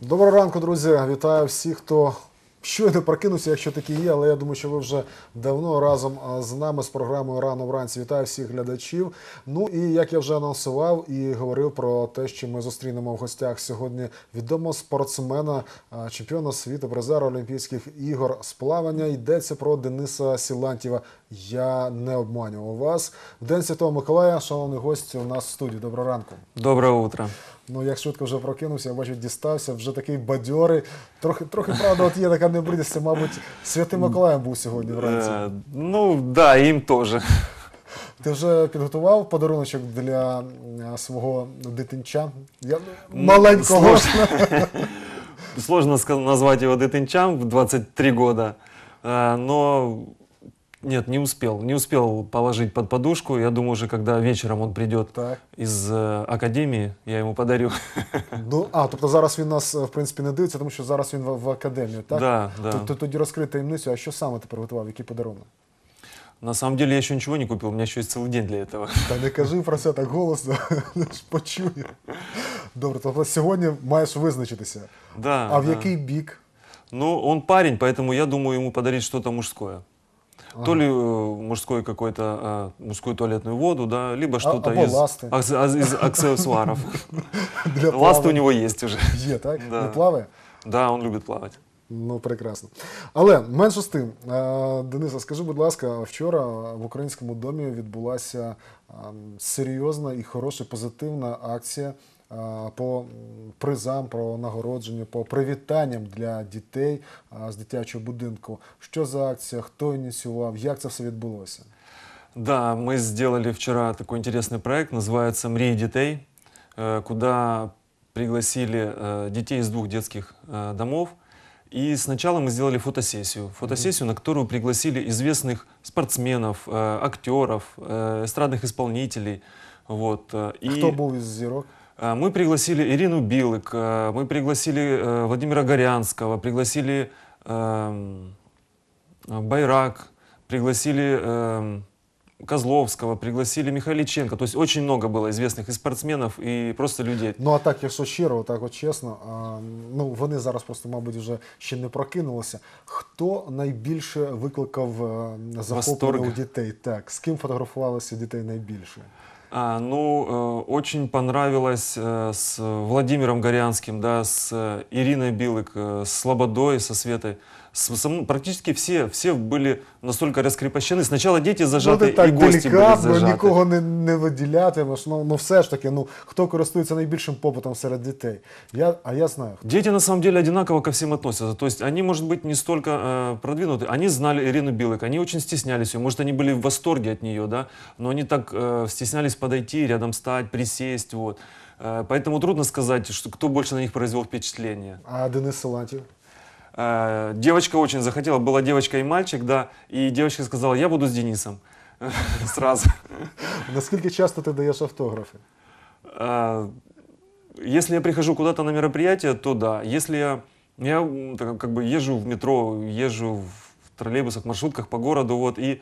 Доброго ранку, друзі. Вітаю всіх, хто щойно прокинувся, якщо такі є, але я думаю, що ви вже давно разом з нами з програмою Рано вранці. Вітаю всіх глядачів. Ну і як я вже анонсував і говорив про те, що ми зустрінемо в гостях сьогодні відомого спортсмена, чемпіона світу, призера Олімпійських ігор з плавання. Йдеться про Дениса Сілантєва. Я не обманював вас. В День Святого Миколая, шановні гості, у нас в студії. Доброго ранку. Доброе утро. Ну, як швидко вже прокинувся, я бачу, дістався, вже такий бадьорий. Трохи, трохи правда, от є така небридість, мабуть, Святим Миколаєм був сьогодні вранці. Э, ну да, им тоже. Ти вже підготував подаруночок для м, свого дитинча? Я, маленького. Сложно, сложно ска- назвать его дитинчам в 23 года, Э, но нет, не успел. Не успел положить под подушку. Я думаю, уже когда вечером он придет Так. из э, академии, я ему подарю. Ну, а, тобто зараз він нас, в принципі, не дивиться, тому що зараз він в, в академії, так? Да, да. Тобто тоді розкрити таємницю, а що саме ти приготував, який подарунок? На самом деле я еще ничего не купил, у меня еще есть целый день для этого. Та не кажи про це так голосно, ж почує. Добре, тобто сьогодні маєш визначитися. Да, А в да. який бік? Ну, он парень, поэтому я думаю ему подарить что-то мужское. То ли э, мужской какой-то, э, мужскую туалетную воду, да, либо что-то або из, ласты. акс- а- из аксессуаров. Для Ласты у плавання? него есть уже. Є, так? Да. Не плаває? Да, он любит плавать. Ну, прекрасно. Але менше з тим, е, Дениса, скажи, будь ласка, вчора в українському домі відбулася е, серйозна і хороша позитивна акція е, по м, призам, про нагородження, по привітанням для дітей е, з дитячого будинку. Що за акція, хто ініціював, як це все відбулося? Да, мы сделали вчера такой интересный проект, называется «Мрии детей», э, куда пригласили э, детей из двух детских э, домов. И сначала мы сделали фотосессию. Фотосессию, на которую пригласили известных спортсменов, э, актеров, э, эстрадных исполнителей. Вот. э, И, Хто був із зірок? э, Мы пригласили Ирину Билык, э, мы пригласили э, Владимира Горянского, пригласили эм, э, Байрак, пригласили эм, Козловского, пригласили Михайличенко. То есть очень много было известных и спортсменов, и просто людей. Ну а так, якщо щиро, так от чесно, а, ну вони зараз просто, мабуть, вже ще не прокинулися. Хто найбільше викликав е, захоплення Восторг. у дітей? Так, з ким фотографувалися дітей найбільше? А, ну, э, очень понравилось э, с Владимиром Горянским, да, с э, Ириной Билык, э, с Слободой, со Светой С- со мной практически все, все были настолько раскрепощены. Сначала дети зажаты, ну, ти и так гости были делікатно, зажаты. нікого не, не виділятимеш. Ну, ну все ж таки, ну хто користується найбільшим попитом серед дітей? Я, а я знаю. хто. Дети на самом деле одинаково ко всем относятся. То есть они, может быть, не столько э, продвинуты. Они знали Ирину Билык, они очень стеснялись ее. Может, они были в восторге от нее, да, но они так э, стеснялись подойти, рядом стать, присесть. Вот. Э, поэтому трудно сказать, что, кто больше на них произвел впечатление. А Денис Силантів? Э, девочка очень захотела, была девочка и мальчик, да, и девочка сказала, я буду с Денисом. Сразу. Наскільки часто ти даєш автографи? А, Если я прихожу куда-то на мероприятие, то да. Если я, я как бы езжу в метро, езжу в троллейбусах, маршрутках по городу, вот, и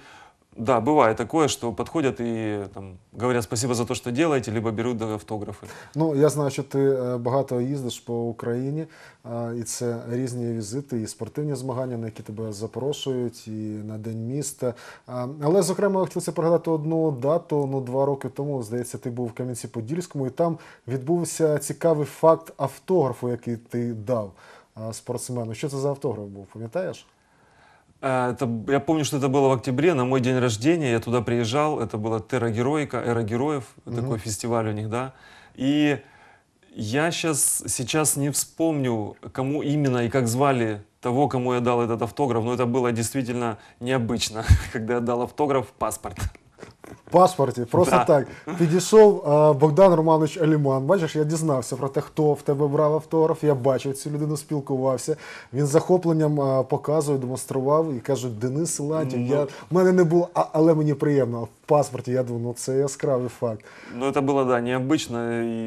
да, бывает такое, что подходят и там, говорят спасибо за то, что делаете, либо берут да, автографы. Ну, я знаю, що ти е, багато їздиш по Україні, і це різні візити, і спортивні змагання, на які тебе запрошують, і на День міста. Але, зокрема, я хотілося пригадати одну дату. Ну, два роки тому, здається, ти був в Кам'янці-Подільському, і там відбувся цікавий факт автографу, який ти дав спортсмену. Що це за автограф був? Пам'ятаєш? А, Это, я помню, что это было в октябре, на мой день рождения. Я туда приезжал. Это была Терра Героика, Эра Героев, такой фестиваль у них, да. И я сейчас, сейчас не вспомню, кому именно и как звали того, кому я дал этот автограф, но это было действительно необычно, когда я дал автограф паспорт. В паспорті, просто Да. так. Підійшов е, Богдан Романович Аліман. Бачиш, я дізнався про те, хто в тебе брав автограф. Я бачив цю людину, спілкувався. Він з захопленням е, показує, демонстрував і каже, Денис Силантів, Ну. я в мене не було, а, але мені приємно. В паспорті я думаю, ну це яскравий факт. Но это было, да, необычно,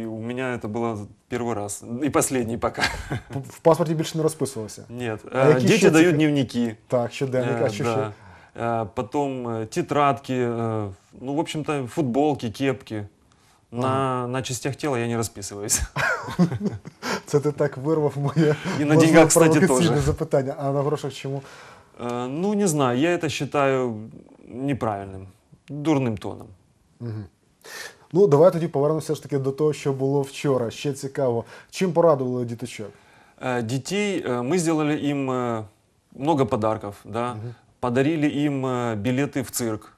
и у меня это было первый раз. И последний пока. П- В паспорті більше не розписувався. Нет. А Э, какие Дети еще дают цифры? дневники. Так, щоденник, а Э, що да. ще? Э, Потом э, тетрадки, э, ну, в общем-то, футболки, кепки. На, на частях тела я не расписываюсь. Це ти так вирвав моє І на можливо, деньгах, кстати, провокаційне теж. запитання. А на грошах чому? Э, Ну, не знаю, я это считаю неправильным, дурным тоном. Ну, давай тоді повернемося ж таки до того, що було вчора. Ще цікаво. Чим порадували діточок? Э, Детей э, мы сделали им э, много подарков, да, подарили им э, билеты в цирк,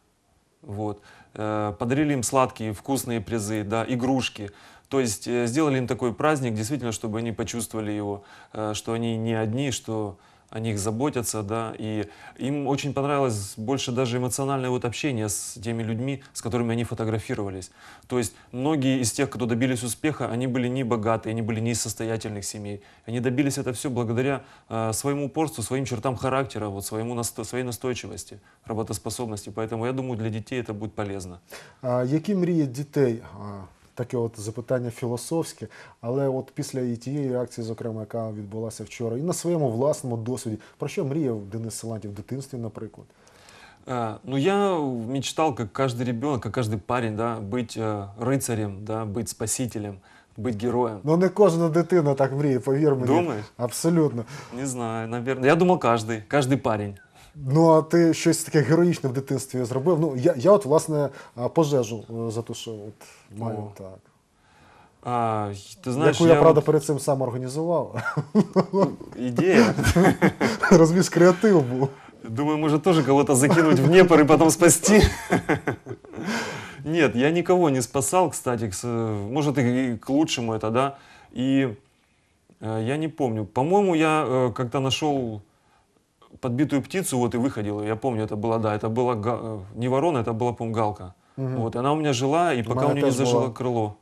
вот, Э, подарили им сладкие, вкусные призы, да, игрушки. То есть э, сделали им такой праздник, действительно, чтобы они почувствовали его, э, что они не одни, что о них заботятся, да, и им очень понравилось больше даже эмоциональное вот общение с теми людьми, с которыми они фотографировались. То есть многие из тех, кто добились успеха, они были не богатые, они были не из состоятельных семей. Они добились это все благодаря э, своему упорству, своим чертам характера, вот своему насто- своей настойчивости, работоспособности. Поэтому я думаю, для детей это будет полезно. А, які мрії дітей? А, таке от запитання філософське, але от після і тієї акції, зокрема, яка відбулася вчора, і на своєму власному досвіді, про що мріяв Денис Силантів в дитинстві, наприклад? Э, Ну, я мечтал, как каждый ребенок, как каждый парень, да, быть э, рыцарем, да, быть спасителем, быть героем. Ну не кожна дитина так мріє, повір мені. Думаєш? Абсолютно. Не знаю, наверное. Я думал, каждый, каждый парень. Ну а ти щось таке героїчне в дитинстві зробив? Ну я, я от власне а, пожежу е, затушив. От маю О, так. А, ты знаешь, Яку я, я правда вот- перед цим сам організував. идея. Розвіз креатив був. Думаю, может тоже кого-то закинуть в Днепр и потом спасти. Нет, я никого не спасал, кстати. к с- Может, и к лучшему это, да. И э, я не помню. По-моему, я э, как-то нашел подбитую птицу, вот и выходил. Я помню, это была, да, это была га- э, не ворона, это была, по-моему, галка. Вот, и она у меня жила, и пока мене у нее не теж зажило була. крыло.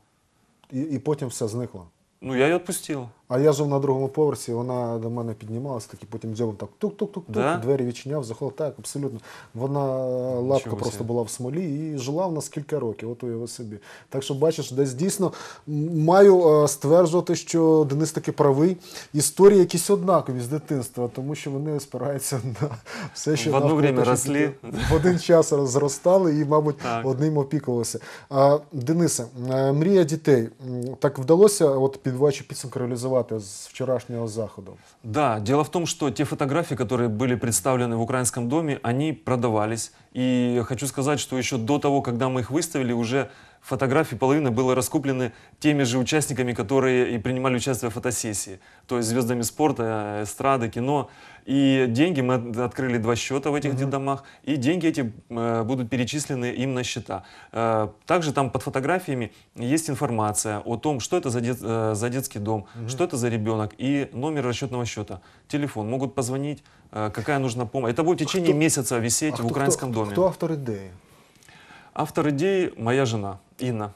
І, і потім все зникло. Ну, я ее отпустил. А я жив на другому поверсі, вона до мене піднімалася, так і потім дзьобом так тук-тук-тук, Да? двері відчиняв, заходив. Так, абсолютно. Вона е, лапка Нічого просто була в смолі і жила в нас кілька років, от уяви собі. Так що, бачиш, десь дійсно маю е, стверджувати, що Денис таки правий. Історії якісь однакові з дитинства, тому що вони спираються на все, що В одно навколо время росли. В один час зростали і, мабуть, Так. одним опікувалися. Денисе, е, мрія дітей. Так вдалося от підводячи підсумки реалізувати з вчорашнього заходу? Да, дело в том, что те фотографии, которые были представлены в украинском доме, они продавались. И хочу сказать, что еще до того, когда мы их выставили, уже фотографии половины было раскуплены теми же участниками, которые и принимали участие в фотосессии. То есть звездами спорта, эстрады, кино. И деньги, мы от- открыли два счета в этих домах, и деньги эти э, будут перечислены им на счета. Э, также там под фотографиями есть информация о том, что это за, дет- э, за детский дом, что это за ребенок и номер расчетного счета. Телефон. Могут позвонить, э, какая нужна помощь. Это будет в течение Кто- месяца висеть А в хто- украинском хто, доме. Хто автор ідеї? Автор идеи моя жена Инна.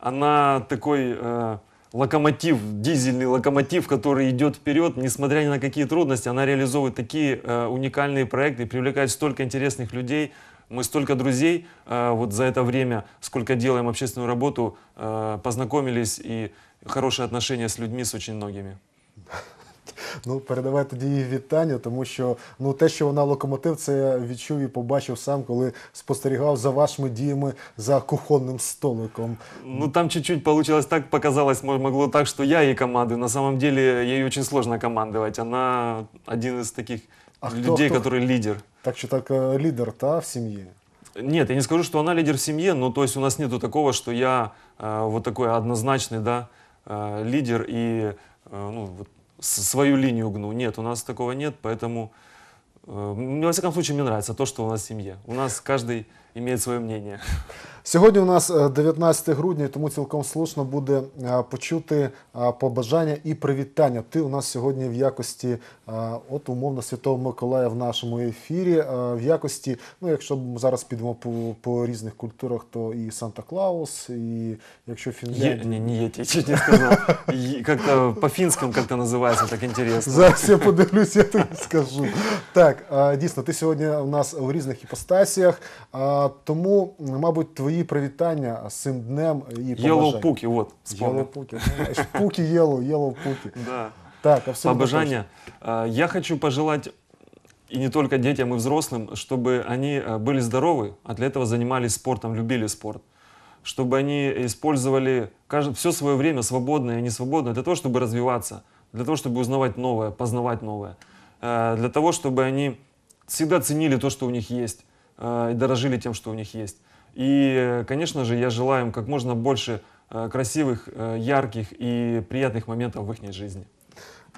Она такой э, локомотив, дизельный локомотив, который идет вперед, несмотря ни на какие трудности. Она реализовывает такие э, уникальные проекты, привлекает столько интересных людей. Мы столько друзей э, вот за это время, сколько делаем общественную работу, э, познакомились и хорошие отношения с людьми, с очень многими. Ну, передавай тоді їй вітання, тому що ну, те, що вона локомотив, це я відчув і побачив сам, коли спостерігав за вашими діями за кухонним столиком. Ну, там чуть-чуть получилось так, показалось, мо- могло так, что я ей командую. На самом деле, ей очень сложно командовать. Она один из таких А кто- людей, кто? который лидер. Так що так е, лідер та в сім'ї. Нет, я не скажу, что она лидер в семье, но то есть у нас нету такого, что я э, вот такой однозначный, да, э, лидер и э, ну, вот с- свою линию гну. Нет, у нас такого нет, поэтому, э, м, во всяком случае, мне нравится то, что у нас семья. У нас каждый имеет свое мнение. Сьогодні у нас е, 19 грудня, тому цілком слушно буде е, почути е, побажання і привітання. Ти у нас сьогодні в якості, е, от умовно, Святого Миколая в нашому ефірі, е, в якості, ну якщо ми зараз підемо по, по різних культурах, то і Санта Клаус, і якщо Е, Фінляндія. не, не я чуть не сказал. Е- Как-то по-финскому как-то называется, так интересно. Зараз я подивлюсь, я тобі скажу. Так, дійсно, ти сьогодні у нас у різних іпостасіях, тому, мабуть, твої привітання з цим днем і побажання. Yellow Пуки, вот, Yellow вспомнил. Пуки. знаєш, Пуки Yellow, Yellow Пуки. Да. Так, абсолютно. Побожания. А, Я хочу пожелать и не только детям и взрослым, чтобы они а, были здоровы, а для этого занимались спортом, любили спорт. чтобы они использовали все свое время, свободное и несвободное, для того, чтобы развиваться, для того, чтобы узнавать новое, познавать новое, э, для того, чтобы они всегда ценили то, что у них есть, э, и дорожили тем, что у них есть. И, э, конечно же, я желаю им как можно больше э, красивых, э, ярких и приятных моментов в их жизни.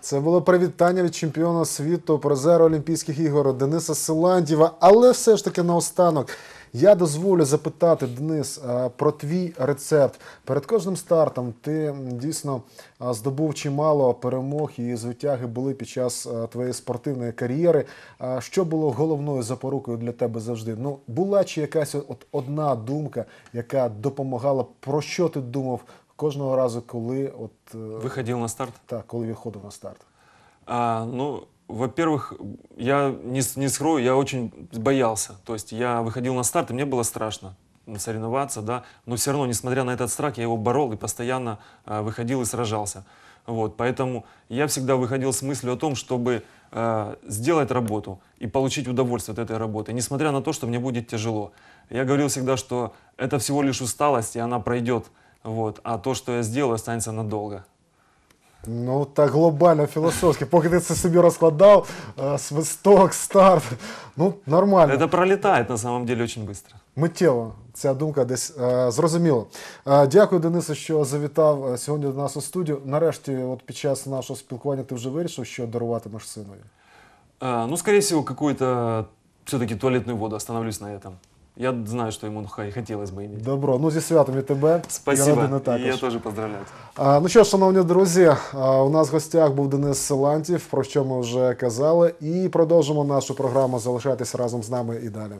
Це було привітання від чемпіона світу, призера Олімпійських ігор Дениса Силантьєва. Але все ж таки наостанок я дозволю запитати, Денис, про твій рецепт. Перед кожним стартом ти дійсно здобув чимало перемог і звитяги були під час твоєї спортивної кар'єри. Що було головною запорукою для тебе завжди? Ну, була чи якась от одна думка, яка допомагала, про що ти думав кожного разу, коли от е, Выходил на старт? так, коли виходив на старт? А, ну, во-первых, я не, не скрою, я очень боялся. То есть я выходил на старт, и мне было страшно соревноваться, да, но все равно, несмотря на этот страх, я его борол и постоянно а, выходил и сражался. Вот, поэтому я всегда выходил с мыслью о том, чтобы а, сделать работу и получить удовольствие от этой работы, несмотря на то, что мне будет тяжело. Я говорил всегда, что это всего лишь усталость, и она пройдет, вот, а то, что я сделаю, останется надолго. Ну, так глобально, філософськи. Поки ти це собі розкладав, е, свисток, старт. Ну, нормально. Это пролетает на самом деле очень быстро. Миттєво ця думка десь е, зрозуміла. Е, дякую, Денисе, що завітав е, сьогодні до нас у студію. Нарешті, от під час нашого спілкування, ти вже вирішив, що даруватимеш синові. А, ну, скорее всего, какую-то все-таки туалетную воду остановлюсь на этом. Я знаю, что ему хай хотілося б иметь. Добро, ну зі святом і тебе. Спасибо. І И також. я теж поздравляю. А, ну що ж, шановні друзі, а, у нас в гостях був Денис Силантів, про що ми вже казали, і продовжимо нашу програму. Залишайтесь разом з нами і далі.